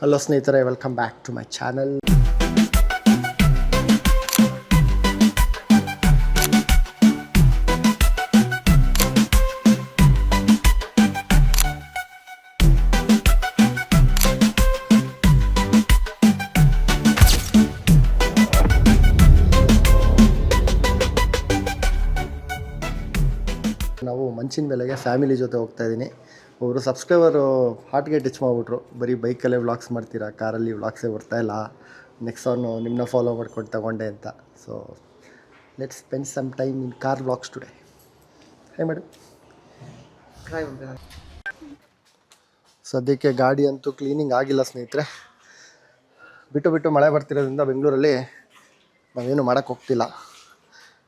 Hello ಸ್ನೇಹಿತರೆ welcome back to my channel ನಾವು ಮಂಚಿನ ಬೆಲೆಗೆ ಫ್ಯಾಮಿಲಿ ಜೊತೆ ಹೋಗ್ತಾ ಇದ್ದೀನಿ. ಒಬ್ಬರು ಸಬ್ಸ್ಕ್ರೈಬರು ಹಾರ್ಟ್ಗೆ ಟಚ್ ಮಾಡಿಬಿಟ್ರು. ಬರೀ ಬೈಕಲ್ಲೇ ವ್ಲಾಗ್ಸ್ ಮಾಡ್ತೀರಾ? ಕಾರಲ್ಲಿ ವ್ಲಾಗ್ಸೇ ಬರ್ತಾಯಿಲ್ಲ ನೆಕ್ಸ್ಟ್ ಅವನು ನಿಮ್ಮನ್ನ ಫಾಲೋ ಮಾಡ್ಕೊಂಡು ತಗೊಂಡೆ ಅಂತ. So let spend some time in car vlogs today hey madam ಸದ್ಯಕ್ಕೆ ಗಾಡಿ ಅಂತೂ ಕ್ಲೀನಿಂಗ್ ಆಗಿಲ್ಲ ಸ್ನೇಹಿತರೆ. ಬಿಟ್ಟು ಬಿಟ್ಟು ಮಳೆ ಬರ್ತಿರೋದ್ರಿಂದ ಬೆಂಗಳೂರಲ್ಲಿ ನಾವೇನು ಮಾಡೋಕ್ಕೆ ಹೋಗ್ತಿಲ್ಲ.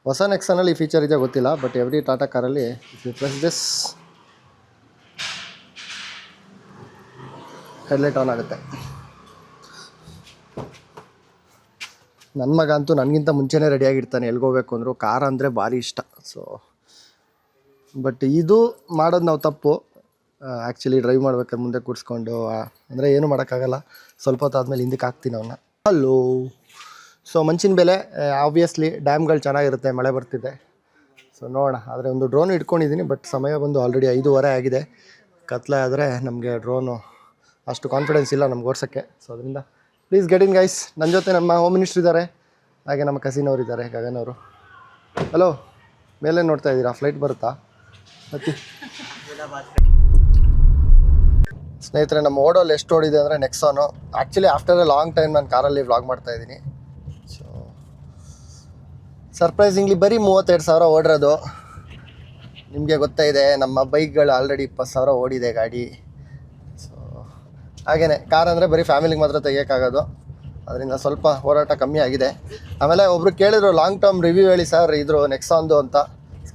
ಹೊಸ ನೆಕ್ಸನಲ್ಲಿ ಈ ಫೀಚರ್ ಇದೆ ಗೊತ್ತಿಲ್ಲ ಬಟ್ ಎವ್ರಿ ಟಾಟಾ ಕಾರಲ್ಲಿ if you press this headlight on ಆಗುತ್ತೆ. ನನ್ನ ಮಗ ಅಂತೂ ನನಗಿಂತ ಮುಂಚೆನೇ ರೆಡಿಯಾಗಿರ್ತಾನೆ ಎಲ್ಗೋಬೇಕು ಅಂದರು. ಕಾರ್ ಅಂದರೆ ಭಾರಿ ಇಷ್ಟ. ಸೊ ಬಟ್ ಇದು ಮಾಡೋದು ನಾವು ತಪ್ಪು. ಆ್ಯಕ್ಚುಲಿ ಡ್ರೈವ್ ಮಾಡ್ಬೇಕಾದ್ರೆ ಮುಂದೆ ಕೂರಿಸ್ಕೊಂಡು ಅಂದರೆ ಏನು ಮಾಡೋಕ್ಕಾಗಲ್ಲ. ಸ್ವಲ್ಪ ಹೊತ್ತು ಆದಮೇಲೆ ಹಿಂದಕ್ಕೆ ಹಾಕ್ತೀನಿ ಅವನ್ನ ಹಲೋ ಸೊ ಮಂಚಿನ ಬೆಲೆ ಆಬ್ವಿಯಸ್ಲಿ ಡ್ಯಾಮ್ಗಳು ಚೆನ್ನಾಗಿರುತ್ತೆ, ಮಳೆ ಬರ್ತಿದೆ. ಸೊ ನೋಡೋಣ. ಆದರೆ ಒಂದು ಡ್ರೋನ್ ಇಟ್ಕೊಂಡಿದ್ದೀನಿ ಬಟ್ ಸಮಯ ಬಂದು ಆಲ್ರೆಡಿ ಐದೂವರೆ ಆಗಿದೆ. ಕತ್ಲೆ ಆದರೆ ನಮಗೆ ಡ್ರೋನು ಅಷ್ಟು ಕಾನ್ಫಿಡೆನ್ಸ್ ಇಲ್ಲ ನಮ್ಗೆ ಓಡ್ಸೋಕ್ಕೆ. ಸೊ ಅದರಿಂದ ಪ್ಲೀಸ್ ಗೆಟ್ ಇನ್ ಗೈಸ್ ನನ್ನ ಜೊತೆ ನಮ್ಮ ಹೋಮ್ ಮಿನಿಸ್ಟ್ರ್ ಇದ್ದಾರೆ. ಹಾಗೆ ನಮ್ಮ ಕಸಿನ್ ಅವರು ಇದ್ದಾರೆ, ಗಗನ್ ಅವರು. ಹಲೋ ಮೇಲೆ ನೋಡ್ತಾ ಇದ್ದೀರಾ? ಫ್ಲೈಟ್ ಬರುತ್ತಾ? ಮತ್ತೆ? ಸ್ನೇಹಿತರೆ, ನಮ್ಮ ಓಡೋಲ್ಲಿ ಎಷ್ಟು ಓಡಿದೆ ಅಂದರೆ Nexon actually after a long time ನಾನು ಕಾರಲ್ಲಿ ವ್ಲಾಗ್ ಮಾಡ್ತಾ ಇದ್ದೀನಿ. ಸೊ ಸರ್ಪ್ರೈಸಿಂಗ್ಲಿ ಬರೀ ಮೂವತ್ತೆರಡು ಸಾವಿರ ಓಡಿರೋದು. ನಿಮಗೆ ಗೊತ್ತಾ ಇದೆ, ನಮ್ಮ ಬೈಕ್ಗಳು ಆಲ್ರೆಡಿ ಇಪ್ಪತ್ತು ಸಾವಿರ ಓಡಿದೆ ಗಾಡಿ. ಹಾಗೇನೆ ಕಾರ್ ಅಂದರೆ ಬರೀ ಫ್ಯಾಮಿಲಿಗೆ ಮಾತ್ರ ತೆಗಿಯೋಕ್ಕಾಗೋದು. ಅದರಿಂದ ಸ್ವಲ್ಪ ಹೋರಾಟ ಕಮ್ಮಿ ಆಗಿದೆ. ಆಮೇಲೆ ಒಬ್ರು ಕೇಳಿದರು ಲಾಂಗ್ ಟರ್ಮ್ ರಿವ್ಯೂ ಹೇಳಿ ಸರ್ ಇದ್ರು ನೆಕ್ಸಾನ್ದು ಅಂತ.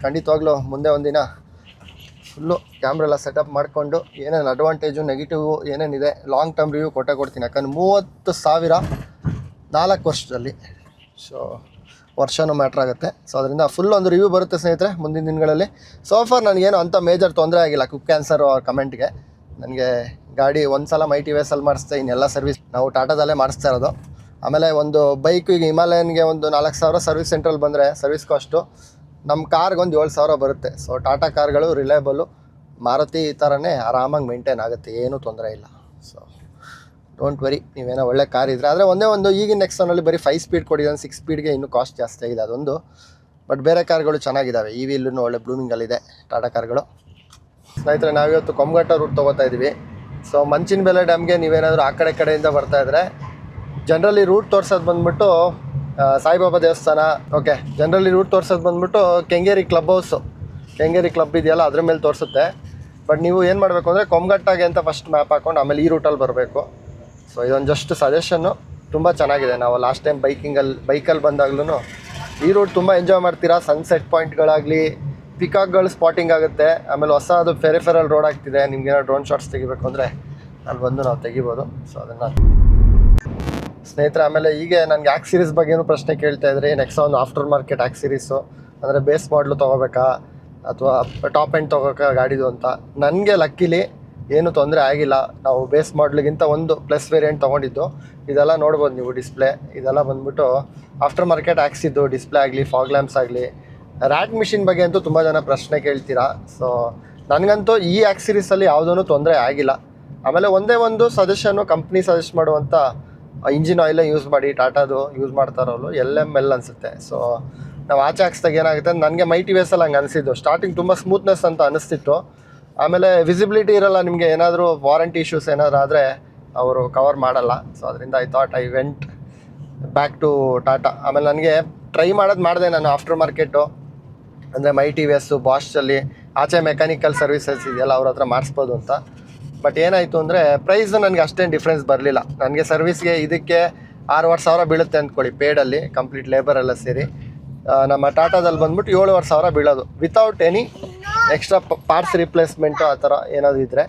ಖಂಡಿತವಾಗ್ಲೂ ಮುಂದೆ ಒಂದಿನ ಫುಲ್ಲು ಕ್ಯಾಮ್ರಾ ಎಲ್ಲ ಸೆಟಪ್ ಮಾಡಿಕೊಂಡು ಏನೇನು ಅಡ್ವಾಂಟೇಜು ನೆಗೆಟಿವು ಏನೇನಿದೆ ಲಾಂಗ್ ಟರ್ಮ್ ರಿವ್ಯೂ ಕೊಟ್ಟೆ ಕೊಡ್ತೀನಿ. ಯಾಕಂದ್ರೆ ಮೂವತ್ತು ಸಾವಿರ ನಾಲ್ಕು ವರ್ಷದಲ್ಲಿ. ಸೊ ವರ್ಷವೂ ಮ್ಯಾಟ್ರ್ ಆಗುತ್ತೆ. ಸೊ ಅದರಿಂದ ಫುಲ್ ಒಂದು ರಿವ್ಯೂ ಬರುತ್ತೆ ಸ್ನೇಹಿತರೆ ಮುಂದಿನ ದಿನಗಳಲ್ಲಿ. ಸೋಫಾರ್ ನನಗೇನು ಅಂಥ ಮೇಜರ್ ತೊಂದರೆ ಆಗಿಲ್ಲ ಕುಕ್ ಕ್ಯಾನ್ಸರ್ ಕಮೆಂಟ್ಗೆ ನನಗೆ ಗಾಡಿ ಒಂದು ಸಲ ಮೈ ಟಿ ವಿ ಎಸ್ ಅಲ್ಲಿ ಮಾಡಿಸ್ದೆ ಇನ್ನೆಲ್ಲ ಸರ್ವಿಸ್ ನಾವು ಟಾಟಾದಲ್ಲೇ ಮಾಡಿಸ್ತಾ ಇರೋದು. ಆಮೇಲೆ ಒಂದು ಬೈಕ್ ಈಗ ಹಿಮಾಲಯನ್ಗೆ ಒಂದು ನಾಲ್ಕು ಸಾವಿರ ಸರ್ವಿಸ್ ಸೆಂಟ್ರಲ್ಲಿ ಬಂದರೆ ಸರ್ವಿಸ್ ಕಾಸ್ಟು ನಮ್ಮ ಕಾರ್ಗೆ ಒಂದು ಏಳು ಸಾವಿರ ಬರುತ್ತೆ. ಸೊ ಟಾಟಾ ಕಾರ್ಗಳು ರಿಲಯಬಲು ಮಾರುತಿ ಈ ಥರನೇ ಆರಾಮಾಗಿ ಮೇಂಟೈನ್ ಆಗುತ್ತೆ, ಏನೂ ತೊಂದರೆ ಇಲ್ಲ. ಸೊ ಡೋಂಟ್ ವರಿ ನೀವೇನೋ ಒಳ್ಳೆ ಕಾರ್ ಇದ್ದರೆ ಆದರೆ ಒಂದೇ ಒಂದು ಈಗಿನ ನೆಕ್ಸ್ಟಲ್ಲಿ ಬರೀ ಫೈವ್ ಸ್ಪೀಡ್ ಕೊಡಿದ್ದಾನೆ ಸಿಕ್ಸ್ ಸ್ಪೀಡ್ಗೆ ಇನ್ನೂ ಕಾಸ್ಟ್ ಜಾಸ್ತಿ ಆಗಿದೆ ಅದೊಂದು. ಬಟ್ ಬೇರೆ ಕಾರ್ಗಳು ಚೆನ್ನಾಗಿದ್ದಾವೆ ಇ ವಿ ಇಲ್ಲೂ ಒಳ್ಳೆ ಬ್ಲೂಮಿಂಗಲ್ಲಿದೆ ಟಾಟಾ ಕಾರ್ಗಳು ಸ್ನೇಹಿತರೆ, ನಾವಿವತ್ತು ಕೊಮ್ಮಘಟ್ಟ ರೂಟ್ ತೊಗೋತಾ ಇದ್ದೀವಿ ಸೊ ಮಂಚಿನ ಬೆಲೆ ಡ್ಯಾಮ್ಗೆ ನೀವೇನಾದರೂ ಆ ಕಡೆ ಕಡೆಯಿಂದ ಬರ್ತಾ ಇದ್ರೆ ಜನರಲಿ ರೂಟ್ ತೋರ್ಸೋದು ಬಂದ್ಬಿಟ್ಟು ಸಾಯಿಬಾಬಾ ದೇವಸ್ಥಾನ ಓಕೆ ಜನರಲಿ ರೂಟ್ ತೋರ್ಸೋದು ಬಂದ್ಬಿಟ್ಟು Kengeri club house Kengeri club ಇದೆಯಲ್ಲ, ಅದ್ರ ಮೇಲೆ ತೋರಿಸುತ್ತೆ. ಬಟ್ ನೀವು ಏನು ಮಾಡಬೇಕು ಅಂದರೆ ಕೊಮ್ಮಘಟ್ಟಾಗೆ ಅಂತ ಫಸ್ಟ್ ಮ್ಯಾಪ್ ಹಾಕೊಂಡು ಆಮೇಲೆ ಈ ರೂಟಲ್ಲಿ ಬರಬೇಕು. ಸೊ ಇದೊಂದು ಜಸ್ಟ್ ಸಜೆಷನ್ನು ತುಂಬ ಚೆನ್ನಾಗಿದೆ. ನಾವು ಲಾಸ್ಟ್ ಟೈಮ್ ಬೈಕಿಂಗಲ್ಲಿ ಬೈಕಲ್ಲಿ ಬಂದಾಗ್ಲೂ ಈ ರೂಟ್ ತುಂಬ ಎಂಜಾಯ್ ಮಾಡ್ತೀರಾ? ಸನ್ಸೆಟ್ ಪಾಯಿಂಟ್ಗಳಾಗಲಿ ಪಿಕಾಕ್ಗಳು ಸ್ಪಾಟಿಂಗ್ ಆಗುತ್ತೆ. ಆಮೇಲೆ ಹೊಸ ಅದು ಫೆರಿಫೆರಲ್ ರೋಡ್ ಆಗ್ತಿದೆ. ನಿಮ್ಗೆ ಏನೋ ಡ್ರೋನ್ ಶಾಟ್ಸ್ ತೆಗಿಬೇಕು ಅಂದರೆ ಅಲ್ಲಿ ಬಂದು ನಾವು ತೆಗಿಬೋದು. ಸೊ ಅದನ್ನು ಸ್ನೇಹಿತರೆ, ಆಮೇಲೆ ಹೀಗೆ ನನಗೆ ಆ್ಯಕ್ ಸೀರೀಸ್ ಬಗ್ಗೆನೂ ಪ್ರಶ್ನೆ ಕೇಳ್ತಾ ಇದ್ರಿ? ನೆಕ್ಸ್ಟ್ ಒಂದು ಆಫ್ಟರ್ ಮಾರ್ಕೆಟ್ ಆ್ಯಕ್ ಸೀರೀಸು ಅಂದರೆ ಬೇಸ್ ಮಾಡಲು ತೊಗೋಬೇಕಾ? ಅಥವಾ ಟಾಪ್ ಎಂಡ್ ತೊಗೋಕ ಗಾಡಿದು ಅಂತ. ನನಗೆ ಲಕ್ಕಿಲಿ ಏನು ತೊಂದರೆ ಆಗಿಲ್ಲ. ನಾವು ಬೇಸ್ ಮಾಡ್ಲಿಗಿಂತ ಒಂದು ಪ್ಲಸ್ ವೇರಿಯಂಟ್ ತೊಗೊಂಡಿದ್ದು. ಇದೆಲ್ಲ ನೋಡ್ಬೋದು ನೀವು ಡಿಸ್ಪ್ಲೇ ಇದೆಲ್ಲ ಬಂದ್ಬಿಟ್ಟು ಆಫ್ಟರ್ ಮಾರ್ಕೆಟ್ ಆ್ಯಕ್ಸಿದ್ದು ಡಿಸ್ಪ್ಲೇ ಆಗಲಿ ಫಾಗ್ ಲ್ಯಾಂಪ್ಸ್ ಆಗಲಿ ರ್ಯಾಟ್ ಮಿಷಿನ್ ಬಗ್ಗೆ ಅಂತೂ ತುಂಬ ಜನ ಪ್ರಶ್ನೆ ಕೇಳ್ತೀರಾ. ಸೊ ನನಗಂತೂ ಈ ಆ್ಯಕ್ ಯಾವುದೂ ತೊಂದರೆ ಆಗಿಲ್ಲ. ಆಮೇಲೆ ಒಂದೇ ಒಂದು ಸಜೆಷನ್ನು ಕಂಪ್ನಿ ಸಜೆಸ್ಟ್ ಮಾಡುವಂಥ ಇಂಜಿನ್ ಆಯಿಲೇ ಯೂಸ್ ಮಾಡಿ, ಟಾಟಾದು ಯೂಸ್ ಮಾಡ್ತಾರಲ್ಲ ಎಲ್ ಎಂ ಎಲ್ ಅನಿಸುತ್ತೆ. ಸೊ ನಾವು ಆಚೆ ಹಾಕ್ಸ್ದಾಗ ಏನಾಗುತ್ತೆ ನನಗೆ ಮೈಟಿ ವೇಸಲ್ಲಿ ಹಂಗೆ ಅನಿಸಿದ್ದು. ಸ್ಟಾರ್ಟಿಂಗ್ ತುಂಬ ಸ್ಮೂತ್ನೆಸ್ ಅಂತ ಅನಿಸ್ತಿತ್ತು. ಆಮೇಲೆ ವಿಸಿಬಿಲಿಟಿ ಇರಲ್ಲ ನಿಮಗೆ, ಏನಾದರೂ ವಾರಂಟಿ ಇಶ್ಯೂಸ್ ಏನಾದರೂ ಆದರೆ ಅವರು ಕವರ್ ಮಾಡಲ್ಲ. ಸೊ ಅದರಿಂದ I thought I went back to Tata ಆಮೇಲೆ ನನಗೆ ಟ್ರೈ ಮಾಡೋದು ಮಾಡಿದೆ ನಾನು ಆಫ್ಟರ್ ಮಾರ್ಕೆಟು ಅಂದರೆ ಮೈ ಟಿ ವಿ ಎಸ್ಸು ಬಾಷಲ್ಲಿ ಆಚೆ ಮೆಕ್ಯಾನಿಕಲ್ ಸರ್ವಿಸಸ್ ಇದೆಯಲ್ಲ ಅವ್ರ ಹತ್ರ ಮಾಡಿಸ್ಬೋದು ಅಂತ. ಬಟ್ ಏನಾಯಿತು ಅಂದರೆ ಪ್ರೈಸ್ ನನಗೆ ಅಷ್ಟೇನು ಡಿಫ್ರೆನ್ಸ್ ಬರಲಿಲ್ಲ. ನನಗೆ ಸರ್ವಿಸ್ಗೆ ಇದಕ್ಕೆ ಆರೂವರೆ ಸಾವಿರ ಬೀಳುತ್ತೆ ಅಂದ್ಕೊಳ್ಳಿ ಪೇಡಲ್ಲಿ ಕಂಪ್ಲೀಟ್ ಲೇಬರ್ ಎಲ್ಲ ಸೇರಿ. ನಮ್ಮ ಟಾಟಾದಲ್ಲಿ ಬಂದ್ಬಿಟ್ಟು ಏಳುವರೆ ಸಾವಿರ ಬೀಳೋದು. Without any extra parts replacement ಆ ಥರ ಏನಾದರೂ ಇದ್ದರೆ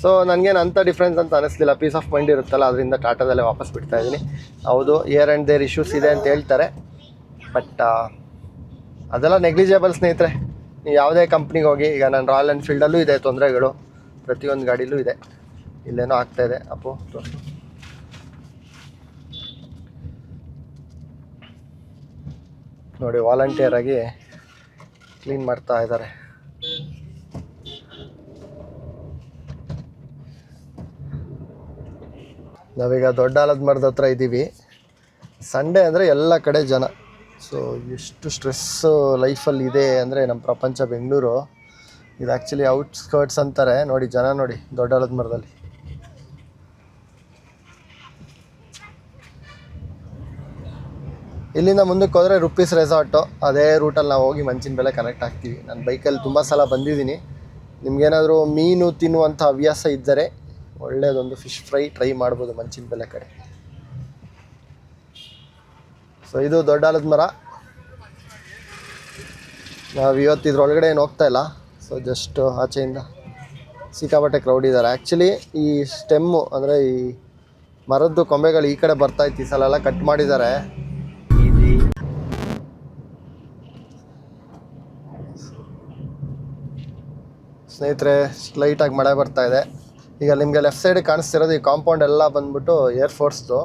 ಸೊ ನನಗೇನು ಅಂಥ ಡಿಫ್ರೆನ್ಸ್ ಅಂತ ಅನಿಸ್ಲಿಲ್ಲ. ಪೀಸ್ ಆಫ್ ಮೈಂಡ್ ಇರುತ್ತಲ್ಲ, ಅದರಿಂದ ಟಾಟಾದಲ್ಲೇ ವಾಪಸ್ ಬಿಡ್ತಾ ಇದ್ದೀನಿ. ಹೌದು ಏರ್ ಆ್ಯಂಡ್ ದೇರ್ ಇಶ್ಯೂಸ್ ಇದೆ ಅಂತ ಹೇಳ್ತಾರೆ. ಬಟ್ ಅದೆಲ್ಲ ನೆಗ್ಲಿಜೇಬಲ್ ಸ್ನೇಹಿತರೆ. ನೀವು ಯಾವುದೇ ಕಂಪ್ನಿಗೆ ಹೋಗಿ, ಈಗ ನಾನು ರಾಯಲ್ ಎನ್ಫೀಲ್ಡಲ್ಲೂ ಇದೆ ತೊಂದರೆಗಳು. ಪ್ರತಿಯೊಂದು ಗಾಡಿಲೂ ಇದೆ. ಇಲ್ಲೇನೋ ಆಗ್ತಾ ಇದೆ. ಅಪ್ಪು, ತೋರಿಸು. ನೋಡಿ ವಾಲಂಟಿಯರ್ ಆಗಿ ಕ್ಲೀನ್ ಮಾಡ್ತಾ ಇದ್ದಾರೆ. ನಾವೀಗ ದೊಡ್ಡ ಆಲದ ಮರದ ಹತ್ರ ಇದ್ದೀವಿ ಸಂಡೇ ಅಂದರೆ ಎಲ್ಲ ಕಡೆ ಜನ. ಸೊ ಎಷ್ಟು ಸ್ಟ್ರೆಸ್ಸು ಲೈಫಲ್ಲಿ ಇದೆ ಅಂದರೆ ನಮ್ಮ ಪ್ರಪಂಚ ಬೆಂಗಳೂರು. ಇದು ಆ್ಯಕ್ಚುಲಿ ಔಟ್ಸ್ಕರ್ಟ್ಸ್ ಅಂತಾರೆ. ನೋಡಿ, ಜನ ನೋಡಿ ದೊಡ್ಡ ಹಳದ ಮರದಲ್ಲಿ. ಇಲ್ಲಿಂದ ಮುಂದಕ್ಕೆ ಹೋದರೆ ರುಪೀಸ್ ರೆಸಾರ್ಟು ಅದೇ ರೂಟಲ್ಲಿ ನಾವು ಹೋಗಿ ಮಂಚಿನ ಬೆಲೆ ಕನೆಕ್ಟ್ ಆಗ್ತೀವಿ. ನಾನು ಬೈಕಲ್ಲಿ ತುಂಬ ಸಲ ಬಂದಿದ್ದೀನಿ. ನಿಮಗೇನಾದರೂ ಮೀನು ತಿನ್ನುವಂಥ ಹವ್ಯಾಸ ಇದ್ದರೆ ಒಳ್ಳೆಯದೊಂದು ಫಿಶ್ ಫ್ರೈ ಟ್ರೈ ಮಾಡ್ಬೋದು ಮಂಚಿನ ಬೆಲೆ ಕಡೆ. ಸೊ ಇದು ದೊಡ್ಡ ಆಲದ ಮರ. ನಾವು ಇವತ್ತು ಇದ್ರೊಳಗಡೆ ಏನು ಹೋಗ್ತಾ ಇಲ್ಲ. ಸೊ ಜಸ್ಟ್ ಆಚೆಯಿಂದ ಸಿಕ್ಕಾಪಟ್ಟೆ ಕ್ರೌಡ್ ಇದ್ದಾರೆ. ಆ್ಯಕ್ಚುಲಿ ಈ ಸ್ಟೆಮ್ಮು ಅಂದರೆ ಈ ಮರದ್ದು ಕೊಂಬೆಗಳು ಈ ಕಡೆ ಬರ್ತಾ ಇತ್ತು. ಈ ಸಲ ಎಲ್ಲ ಕಟ್ ಮಾಡಿದ್ದಾರೆ. ಸ್ನೇಹಿತರೆ ಲೈಟಾಗಿ ಮಳೆ ಬರ್ತಾ ಇದೆ. ಈಗ ನಿಮಗೆ ಲೆಫ್ಟ್ ಸೈಡ್ ಕಾಣಿಸ್ತಿರೋದು ಈ ಕಾಂಪೌಂಡ್ ಎಲ್ಲ ಬಂದ್ಬಿಟ್ಟು ಏರ್ ಫೋರ್ಸ್ದು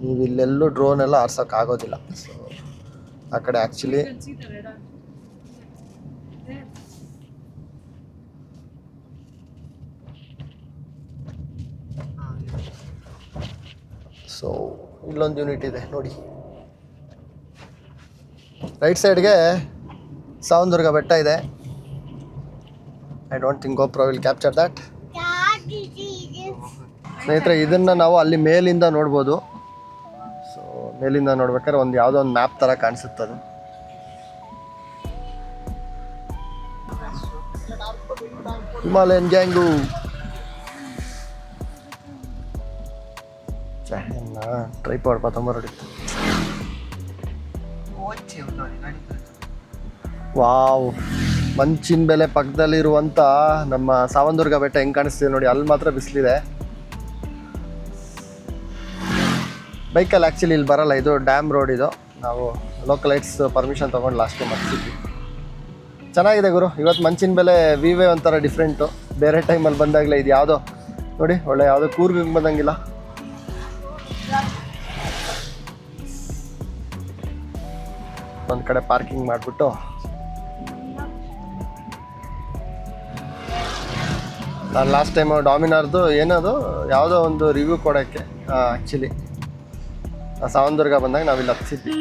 ನೀವು ಇಲ್ಲೆಲ್ಲೂ ಡ್ರೋನ್ ಎಲ್ಲ ಆರ್ಸಕ್ಕೆ ಆಗೋದಿಲ್ಲ. ಸೊ ಆ ಕಡೆ ಆ್ಯಕ್ಚುಲಿ ಸೊ ಇಲ್ಲೊಂದು ಯೂನಿಟ್ ಇದೆ ನೋಡಿ. ರೈಟ್ ಸೈಡ್ಗೆ ಸಾವಂದುರ್ಗ ಬೆಟ್ಟ ಇದೆ. I don't think GoPro will capture that ಸ್ನೇಹಿತರೆ ಇದನ್ನು ನಾವು ಅಲ್ಲಿ ಮೇಲಿಂದ ನೋಡ್ಬೋದು. ಮೇಲಿಂದ ನೋಡ್ಬೇಕಾದ್ರೆ ಒಂದು ಯಾವುದೋ ಒಂದು ಮ್ಯಾಪ್ ಥರ ಕಾಣಿಸುತ್ತೆ ಅದು. Himalayan gang. ಟ್ರೈಪಾಡ್ ಪತ್ತೊಂಬರಡಿತ್ತು ವಾವ್, ಮಂಚಿನ ಬೆಲೆ ಪಕ್ಕದಲ್ಲಿರುವಂಥ ನಮ್ಮ ಸಾವಂದುರ್ಗ ಬೆಟ್ಟ ಹೆಂಗೆ ಕಾಣಿಸ್ತಿದೆ ನೋಡಿ, ಅಲ್ಲಿ ಮಾತ್ರ ಬಿಸಿಲಿದೆ. ಬೈಕಲ್ಲಿ ಆ್ಯಕ್ಚುಲಿ ಇಲ್ಲಿ ಬರಲ್ಲ. ಇದು ಡ್ಯಾಮ್ ರೋಡ್ ಇದು. ನಾವು ಲೋಕಲೈಟ್ಸ್ ಪರ್ಮಿಷನ್ ತೊಗೊಂಡು ಲಾಸ್ಟ್ ಟೈಮ್ ಹಚ್ಚಿದ್ವಿ ಚೆನ್ನಾಗಿದೆ ಗುರು. ಇವತ್ತು ಮಂಚಿನ ಬೆಲೆ ವಿವೇ ಒಂಥರ ಡಿಫ್ರೆಂಟು ಬೇರೆ ಟೈಮಲ್ಲಿ ಬಂದಾಗಲೇ ಇದು ಯಾವುದೋ ನೋಡಿ, ಒಳ್ಳೆ ಯಾವುದೋ ಕೂರ್ಗೆ ಬಂದಂಗಿಲ್ಲ. ಒಂದು ಕಡೆ ಪಾರ್ಕಿಂಗ್ ಮಾಡಿಬಿಟ್ಟು. ನಾನು ಲಾಸ್ಟ್ ಟೈಮು ಡಾಮಿನಾರ್ದು ಏನದು? ಯಾವುದೋ ಒಂದು ರಿವ್ಯೂ ಕೊಡೋಕ್ಕೆ ಆ್ಯಕ್ಚುಲಿ ಸಾವಂದುರ್ಗ ಬಂದಾಗ ನಾವಿಲ್ಲಿ ಹತ್ತಿದ್ವಿ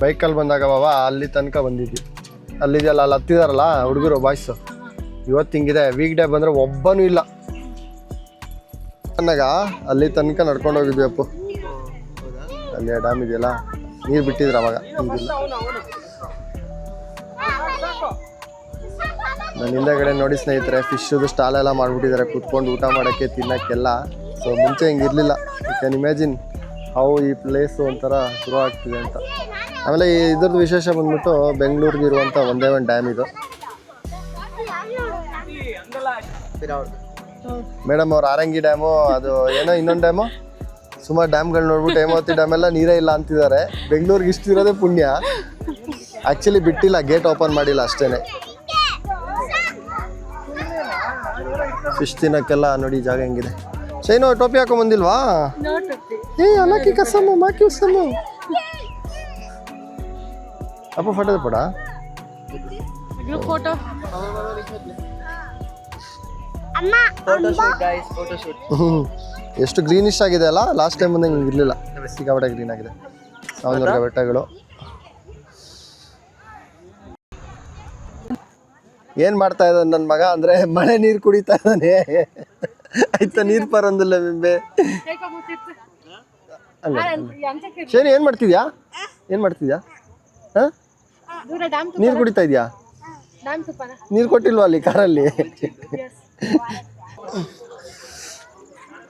ಬೈಕಲ್ಲಿ ಬಂದಾಗ ಬಾಬಾ ಅಲ್ಲಿ ತನಕ ಬಂದಿದ್ವಿ. ಅಲ್ಲಿದೆಯಲ್ಲ, ಅಲ್ಲಿ ಹತ್ತಿದಾರಲ್ಲ ಹುಡುಗರು ಬಾಯ್ಸು ಇವತ್ತು ಹಿಂಗಿದೆ. ವೀಕ್ ಡೇ ಬಂದರೆ ಒಬ್ಬನೂ ಇಲ್ಲ. ಅನ್ನಾಗ ಅಲ್ಲಿ ತನಕ ನಡ್ಕೊಂಡು ಹೋಗಿದ್ವಿ ಅಪ್ಪು. ಅಲ್ಲಿ ಡ್ಯಾಮ್ ಇದೆಯಲ್ಲ, ನೀರು ಬಿಟ್ಟಿದ್ರು ಅವಾಗ. ಈಗಿಲ್ಲ ನನ್ನ ಹಿಂದೆಗಡೆ ನೋಡಿ ಸ್ನೇಹಿತರೆ ಫಿಶ್ದು ಸ್ಟಾಲ್ ಎಲ್ಲ ಮಾಡಿಬಿಟ್ಟಿದ್ದಾರೆ. ಕೂತ್ಕೊಂಡು ಊಟ ಮಾಡೋಕ್ಕೆ, ತಿನ್ನೋಕ್ಕೆಲ್ಲ. ಸೊ ಮುಂಚೆ ಹಿಂಗಿರಲಿಲ್ಲ ಯು ಕ್ಯಾನ್ ಇಮ್ಯಾಜಿನ್ ಹೌ ಈ ಪ್ಲೇಸು ಒಂಥರ ಗ್ರೋ ಆಗ್ತಿದೆ ಅಂತ. ಆಮೇಲೆ ಈ ಇದ್ರದ್ದು ವಿಶೇಷ ಬಂದ್ಬಿಟ್ಟು ಬೆಂಗಳೂರಿಗೆ ಇರುವಂಥ ಒಂದೇ ಒಂದು ಡ್ಯಾಮ್ ಇದು. ಮೇಡಮ್ ಅವ್ರು ಆರಂಗಿ ಡ್ಯಾಮು ಅದು ಏನೋ ಇನ್ನೊಂದು ಡ್ಯಾಮು ಸುಮಾರು ಡ್ಯಾಮ್ಗಳು ನೋಡ್ಬಿಟ್ಟು ಹೇಮಾವತಿ ಡ್ಯಾಮ್ ಎಲ್ಲ ನೀರೇ ಇಲ್ಲ ಅಂತಿದ್ದಾರೆ. ಬೆಂಗಳೂರಿಗೆ ಇಷ್ಟು ಇರೋದೇ ಪುಣ್ಯ. ಆ್ಯಕ್ಚುಲಿ ಬಿಟ್ಟಿಲ್ಲ ಗೇಟ್ ಓಪನ್ ಮಾಡಿಲ್ಲ ಅಷ್ಟೇ ಫಿಶ್ ತಿನ್ನೋಕ್ಕೆಲ್ಲ ನೋಡಿ ಜಾಗ ಹೆಂಗಿದೆ. ಶೈನು, ಟೋಪಿ ಹಾಕೊಂಡ್ ಬಂದಿಲ್ವಾ? ಏ ಅಲಕ್ಕಿ ಕಸಮ್ಮು ಮಾಕಿ ಉಸಮ್ಮು ಅಪ್ಪ ಫೋಟೋ ಪಡ? Photo hmm. ಎಷ್ಟು ಗ್ರೀನಿಶ್ ಆಗಿದೆ ಅಲ್ಲ? ಲಾಸ್ಟ್ ಟೈಮ್ ಬಂದಂಗೆ ಇರಲಿಲ್ಲ. ಸಿಕ್ಕಾಪಟ್ಟೆ ಗ್ರೀನ್ ಆಗಿದೆ. ಸಾವಂದುರ್ಗ ಬೆಟ್ಟಗಳು. ಏನು ಮಾಡ್ತಾ ಇದ್ದಾನೆ ನನ್ನ ಮಗ? ಅಂದರೆ ಮಳೆ ನೀರು ಕುಡಿತಾ ಇದ್ದಾನೆ. ಆಯ್ತಾ ನೀರು ಪರಂದಿಲ್ಲ ಬಿಂಬೆ. ಶೇರಿ ಏನು ಮಾಡ್ತಿದ್ಯಾ? ಏನು ಮಾಡ್ತಿದ್ಯಾ? ಹಾಂ? ನೀರು ಕುಡಿತಾ ಇದೆಯಾ? ನೀರ್ ಕೊಟ್ಟಿಲ್ವ ನೀರು ಕೊಟ್ಟಿಲ್ವಾ ಅಲ್ಲಿ ಕಾರಲ್ಲಿ?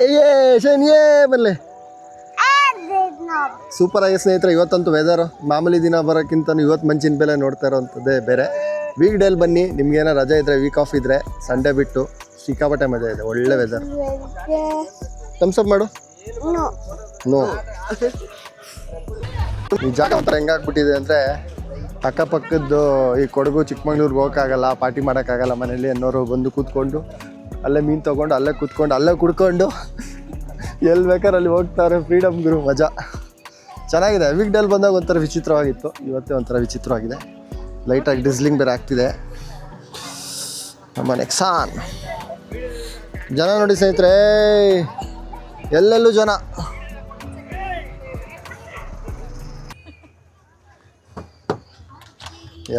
ಏ ಶೇನ್ ಏ ಬರಲಿ. ಸೂಪರ್ ಆಗಿ ಸ್ನೇಹಿತರೆ ಇವತ್ತಂತೂ ವೆದರ್ ಮಾಮೂಲಿ ದಿನ ಬರೋಕ್ಕಿಂತ ಇವತ್ತು ಮಂಚಿನ ಬೆಲೆ ನೋಡ್ತಾ ಇರೋವಂಥದ್ದೇ ಬೇರೆ. ವೀಕ್ ಡೇಲಿ ಬನ್ನಿ ನಿಮ್ಗೇನೋ ರಜೆ ಇದ್ರೆ ವೀಕ್ ಆಫ್ ಇದ್ರೆ ಸಂಡೇ ಬಿಟ್ಟು ಸಿಕ್ಕಾಪಟ್ಟೆ ಮಜಾ ಇದೆ ಒಳ್ಳೆ ವೆದರ್ ಅಪ್ ಮಾಡು. ನೋ ಈ ಜಾಗ ಒಂಥರ ಹೆಂಗಾಗ್ಬಿಟ್ಟಿದೆ ಅಂದರೆ ಅಕ್ಕಪಕ್ಕದ್ದು ಈ ಕೊಡಗು ಚಿಕ್ಕಮಂಗ್ಳೂರ್ಗೆ ಹೋಗೋಕ್ಕಾಗಲ್ಲ, ಪಾರ್ಟಿ ಮಾಡೋಕ್ಕಾಗಲ್ಲ ಮನೇಲಿ ಅನ್ನೋರು ಬಂದು ಕೂತ್ಕೊಂಡು, ಅಲ್ಲೇ ಮೀನು ತೊಗೊಂಡು, ಅಲ್ಲೇ ಕೂತ್ಕೊಂಡು, ಅಲ್ಲೇ ಕುಡ್ಕೊಂಡು ಎಲ್ಲಿ ಬೇಕಾದ್ರೆ ಅಲ್ಲಿ ಹೋಗ್ತಾರೆ. ಫ್ರೀಡಮ್ ಗುರು, ಮಜಾ. ಚೆನ್ನಾಗಿದೆ. ವೀಕ್ ಡೇಲ್ ಬಂದಾಗ ಒಂಥರ ವಿಚಿತ್ರವಾಗಿತ್ತು. ಇವತ್ತೇ ಒಂಥರ ವಿಚಿತ್ರವಾಗಿದೆ. ಲೈಟಾಗಿ ಡಿಸ್ಲಿಂಗ್ ಬೇರೆ ಆಗ್ತಿದೆ. ನಮ್ಮ ನೆಕ್ಸಾನ್ ಜನ ನೋಡಿ ಸ್ನೇಹಿತರೆ ಎಲ್ಲೆಲ್ಲೂ ಜನ.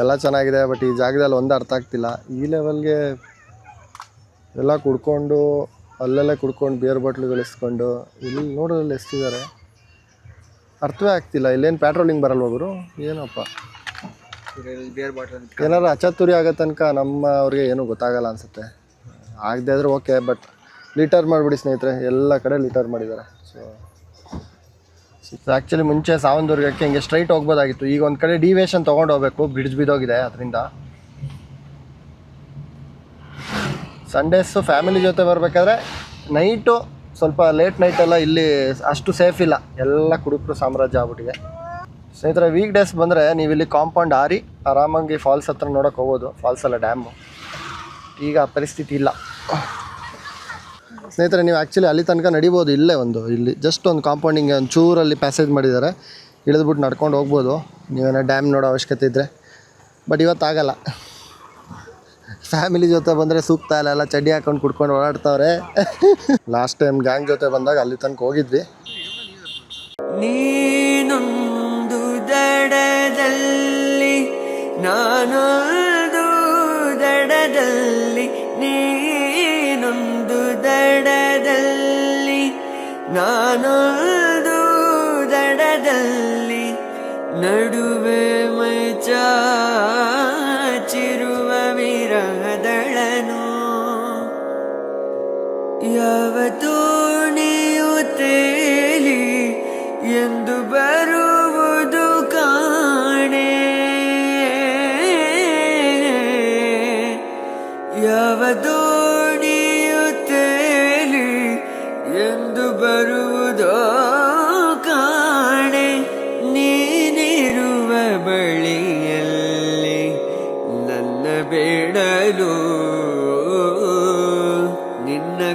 ಎಲ್ಲ ಚೆನ್ನಾಗಿದೆ ಬಟ್ ಈ ಜಾಗದಲ್ಲಿ ಒಂದು ಅರ್ಥ ಆಗ್ತಿಲ್ಲ. ಈ ಲೆವೆಲ್ಗೆ ಎಲ್ಲ ಕುಡ್ಕೊಂಡು, ಅಲ್ಲೆಲ್ಲ ಕುಡ್ಕೊಂಡು ಬಿಯರ್ ಬಾಟ್ಲುಗಳು ಎಸ್ಕೊಂಡು ಇಲ್ಲಿ ನೋಡೋದ್ರಲ್ಲಿ ಎಷ್ಟಿದ್ದಾರೆ? ಅರ್ಥವೇ ಆಗ್ತಿಲ್ಲ. ಇಲ್ಲೇನು ಪ್ಯಾಟ್ರೋಲಿಂಗ್ ಬರಲ್ಲ ಒಬ್ಬರು ಏನಪ್ಪ? ಬಿಯರ್ ಬಾಟಲ್ ಏನಾದ್ರು ಅಚಾತುರಿ ಆಗೋ ತನಕ ನಮ್ಮ ಅವ್ರಿಗೆ ಏನೂ ಗೊತ್ತಾಗಲ್ಲ ಅನಿಸುತ್ತೆ. ಆಗದೆ ಇದ್ರೆ ಓಕೆ ಬಟ್ ಲೀಟರ್ ಮಾಡಿಬಿಡಿ ಸ್ನೇಹಿತರೆ. ಎಲ್ಲ ಕಡೆ ಲೀಟರ್ ಮಾಡಿದ್ದಾರೆ. ಸೊ ಆ್ಯಕ್ಚುಲಿ ಮುಂಚೆ ಸಾವಂದುರ್ಗಕ್ಕೆ ಹಿಂಗೆ ಸ್ಟ್ರೈಟ್ ಹೋಗ್ಬೋದಾಗಿತ್ತು. ಈಗ ಒಂದು ಕಡೆ ಡಿವೇಶನ್ ತೊಗೊಂಡು ಹೋಗ್ಬೇಕು. ಬ್ರಿಡ್ಜ್ ಬಿದ್ದೋಗಿದೆ ಅದರಿಂದ. ಸಂಡೇಸು ಫ್ಯಾಮಿಲಿ ಜೊತೆ ಬರಬೇಕಾದ್ರೆ ನೈಟು ಸ್ವಲ್ಪ ಲೇಟ್ ನೈಟೆಲ್ಲ ಇಲ್ಲಿ ಅಷ್ಟು ಸೇಫ್ ಇಲ್ಲ. ಎಲ್ಲ ಕುಡುಕರು ಸಾಮ್ರಾಜ್ಯ ಆಗ್ಬಿಟ್ಟಿದೆ. ಸ್ನೇಹಿತರೆ ವೀಕ್ ಡೇಸ್ ಬಂದರೆ ನೀವು ಇಲ್ಲಿ ಕಾಂಪೌಂಡ್ ಆರಿ ಆರಾಮಾಗಿ ಫಾಲ್ಸ್ ಹತ್ರ ನೋಡೋಕೆ ಹೋಗೋದು ಫಾಲ್ಸ್ ಅಲ್ಲ ಡ್ಯಾಮು ಈಗ ಪರಿಸ್ಥಿತಿ ಇಲ್ಲ. ಸ್ನೇಹಿತರೆ, ನೀವು ಆ್ಯಕ್ಚುಲಿ ಅಲ್ಲಿ ತನಕ ನಡಿಬೋದು, ಇಲ್ಲೇ ಒಂದು, ಇಲ್ಲಿ ಜಸ್ಟ್ ಒಂದು ಕಾಂಪೌಂಡಿಂಗ್ ಒಂದು ಚೂರಲ್ಲಿ ಪ್ಯಾಸೇಜ್ ಮಾಡಿದ್ದಾರೆ. ಇಳಿದ್ಬಿಟ್ಟು ನಡ್ಕೊಂಡು ಹೋಗ್ಬೋದು. ನೀವೇನೋ ಡ್ಯಾಮ್ ನೋಡೋ ಅವಶ್ಯಕತೆ ಇದ್ದರೆ ಬಟ್ ಇವತ್ತಾಗಲ್ಲ ಫ್ಯಾಮಿಲಿ ಜೊತೆ ಬಂದರೆ ಸೂಕ್ತ ಇಲ್ಲ ಎಲ್ಲ ಚಡ್ಡಿ ಹಾಕೊಂಡು ಕುಡ್ಕೊಂಡು ಓಡಾಡ್ತಾವ್ರೆ. ಲಾಸ್ಟ್ ಟೈಮ್ ಗ್ಯಾಂಗ್ ಜೊತೆ ಬಂದಾಗ ಅಲ್ಲಿ ತನಕ ಹೋಗಿದ್ವಿ. ನೀನೊಂದು ದಡದಲ್ಲಿ ದಡದಲ್ಲಿ. ನಾನೊಂದು ದಡದಲ್ಲಿ ನಡುವೆ ಮೈಚಾಚಿರುವ ವಿರಹದಳನು. ಯಾವ